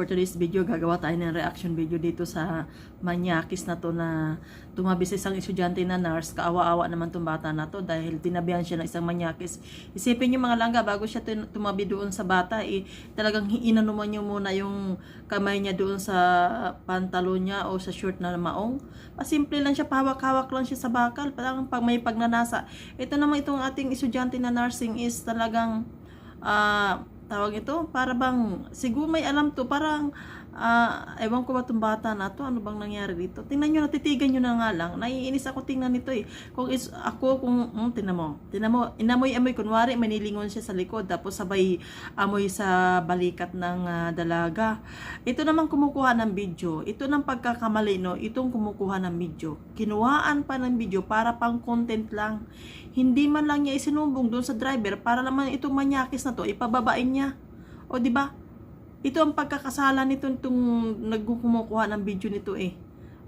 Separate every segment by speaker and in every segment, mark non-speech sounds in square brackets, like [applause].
Speaker 1: for today's video, gagawa tayo ng reaction video dito sa manyakis na to na tumabi sa isang estudyante na nurse. Kaawa-awa naman tong bata na to dahil tinabihan siya ng isang manyakis. Isipin niyo mga langga, bago siya tumabi doon sa bata, eh, talagang inanuman niyo muna yung kamay niya doon sa pantalo niya o sa short na maong. Pasimple lang siya, pahawak-hawak lang siya sa bakal. Parang pag may pagnanasa. Ito naman itong ating estudyante na nursing is talagang ah tawag ito, para bang, siguro may alam to, parang, ah, ewan ko ba itong bata na to, ano bang nangyari dito? Tingnan nyo, natitigan nyo na nga lang, naiinis ako tingnan nito eh. Kung is, ako, kung, hmm, tingnan mo, tingnan mo, inamoy-amoy, kunwari, manilingon siya sa likod, tapos sabay amoy sa balikat ng ah, dalaga. Ito naman kumukuha ng video, ito ng pagkakamali, no, itong kumukuha ng video. Kinuhaan pa ng video para pang content lang. Hindi man lang niya isinumbong doon sa driver para naman itong manyakis na to, ipababain niya. O di ba? Ito ang pagkakasala nito itong nagkukumukuha ng video nito eh.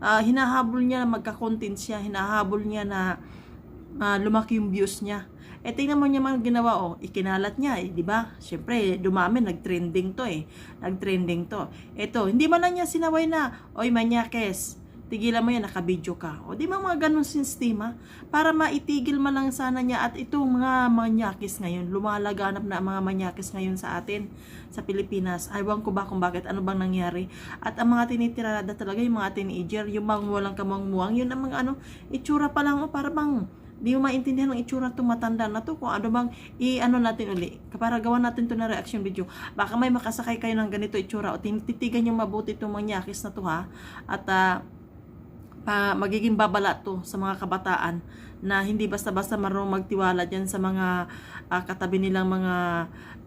Speaker 1: Ah, hinahabol niya na magka-content siya, hinahabol niya na ah, lumaki yung views niya. Eh tingnan mo niya man ginawa oh, ikinalat niya eh, di ba? Syempre, dumami nag-trending to eh. Nag-trending to. Ito, hindi man lang niya sinaway na, oy manyakes, tigilan mo yan, nakabidyo ka. O di ba mga ganun sistema? Para maitigil man lang sana niya at itong mga manyakis ngayon, lumalaganap na mga manyakis ngayon sa atin, sa Pilipinas. Aywan ko ba kung bakit, ano bang nangyari. At ang mga tinitirada talaga, yung mga teenager, yung mga walang kamangmuang, yun ang mga ano, itsura pa lang, oh, para bang, di mo maintindihan ang itsura itong matanda na to kung ano bang i-ano natin uli para gawa natin to na reaction video baka may makasakay kayo ng ganito itsura o tinititigan yung mabuti itong manyakis na to ha at ah, pa magiging babala to sa mga kabataan na hindi basta-basta marunong magtiwala dyan sa mga ah, katabi nilang mga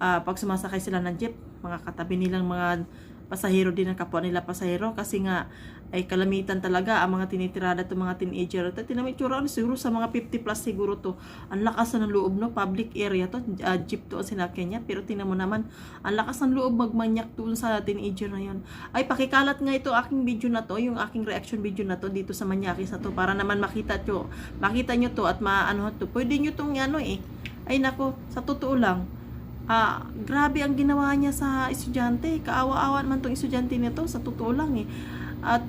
Speaker 1: ah, pag sumasakay sila ng jeep, mga katabi nilang mga pasahero din ang kapwa nila pasahero kasi nga ay kalamitan talaga ang mga tinitirada to mga teenager. At tinamit tsura ano, siguro sa mga 50 plus siguro to. Ang lakas ng loob no, public area to, ah, jeep to ang sinakyan niya. Pero tingnan mo naman, ang lakas ng loob magmanyak doon sa teenager na yon. Ay pakikalat nga ito aking video na to, yung aking reaction video na to dito sa Manyakis na to para naman makita nyo, makita nyo to at maano to. Pwede nyo tong ano eh. Ay nako, sa totoo lang, Ah, grabe ang ginawa niya sa estudyante. Kaawa-awa naman tong estudyante nito sa totoo lang eh. At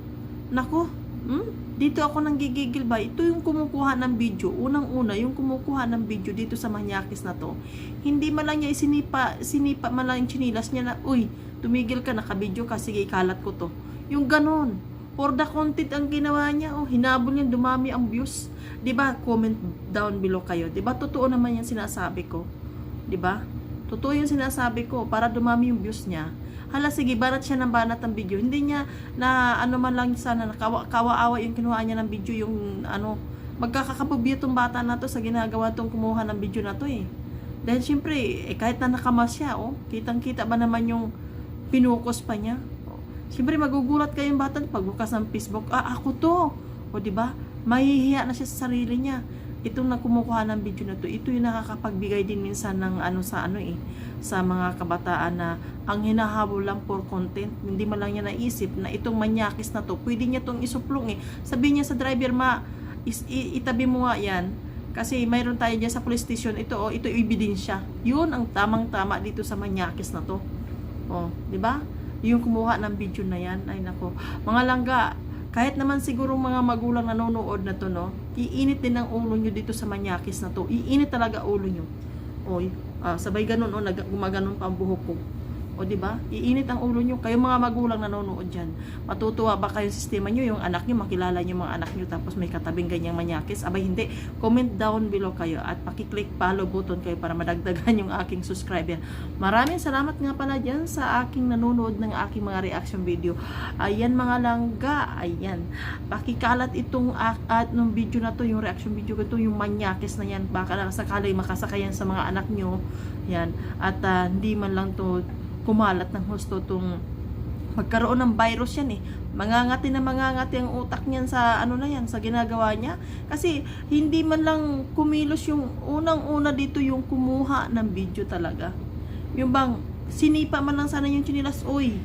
Speaker 1: nako, hmm, dito ako nang gigigil ba? Ito yung kumukuha ng video. Unang-una, yung kumukuha ng video dito sa Manyakis na to. Hindi man lang niya isinipa, sinipa man lang yung chinilas niya na, uy, tumigil ka, nakabidyo ka, sige, ikalat ko to. Yung ganon. For the content ang ginawa niya, oh, hinabol niya, dumami ang views. 'Di ba? Comment down below kayo. 'Di ba? Totoo naman 'yang sinasabi ko. 'Di ba? Totoo yung sinasabi ko para dumami yung views niya. Hala, sige, banat siya ng banat ng video. Hindi niya na ano man lang sana, nakawa, kawa-awa yung kinuha niya ng video, yung ano, magkakakapabyo tong bata na to sa ginagawa tong kumuha ng video na to eh. Dahil syempre, eh, kahit na nakamas siya, oh, kitang-kita ba naman yung pinukos pa niya? Oh, Siyempre, magugulat kayong bata pag bukas ng Facebook, ah, ako to. O, di ba? Mahihiya na siya sa sarili niya itong nagkumukuha ng video na to, ito yung nakakapagbigay din minsan ng ano sa ano eh, sa mga kabataan na ang hinahabol lang for content, hindi man lang niya naisip na itong manyakis na to, pwede niya tong isuplong eh. Sabihin niya sa driver, ma, is, itabi mo nga yan, kasi mayroon tayo dyan sa police station, ito oh, ito ebidensya. Yun ang tamang-tama dito sa manyakis na to. Oh, di ba? Yung kumuha ng video na yan, ay nako. Mga langga, kahit naman siguro mga magulang nanonood na to, no, iinit din ang ulo nyo dito sa manyakis na to. Iinit talaga ulo nyo. Oy, ah, sabay ganun, oh, gumaganon pa ang buhok ko. O, di ba? Iinit ang ulo nyo. Kayo mga magulang nanonood dyan. Matutuwa ba kayo sistema nyo, yung anak nyo, makilala nyo mga anak nyo, tapos may katabing ganyang manyakis? Abay, hindi. Comment down below kayo at pakiclick follow button kayo para madagdagan [laughs] yung aking subscriber. Maraming salamat nga pala dyan sa aking nanonood ng aking mga reaction video. Ayan mga langga, ayan. Pakikalat itong at nung video na to, yung reaction video ko ito, yung manyakis na yan. Baka na sakali makasakayan sa mga anak nyo. Yan. At ah, hindi man lang to kumalat ng husto tong magkaroon ng virus yan eh. Mangangati na mangangati ang utak niyan sa ano na yan, sa ginagawa niya. Kasi hindi man lang kumilos yung unang-una dito yung kumuha ng video talaga. Yung bang sinipa man lang sana yung chinilas, oy,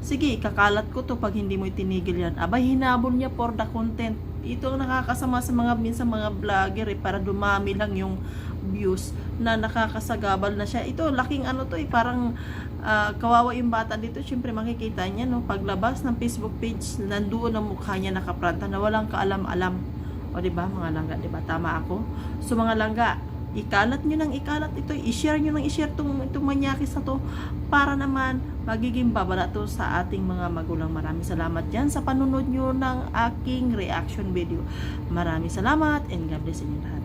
Speaker 1: sige, kakalat ko to pag hindi mo itinigil yan. Abay, hinabol niya for the content. Ito ang nakakasama sa mga minsan mga vlogger eh, para dumami lang yung views na nakakasagabal na siya. Ito, laking ano to eh, parang ah, kawawa yung bata dito, syempre makikita niya, no, paglabas ng Facebook page, nandoon ang mukha niya nakapranta na walang kaalam-alam. O, di ba, mga langga, di ba? Tama ako? So, mga langga, ikalat nyo ng ikalat ito, i-share nyo ng i-share itong, itong manyakis na to para naman magiging babala to sa ating mga magulang. Maraming salamat dyan sa panunod nyo ng aking reaction video. Maraming salamat and God bless inyo lahat.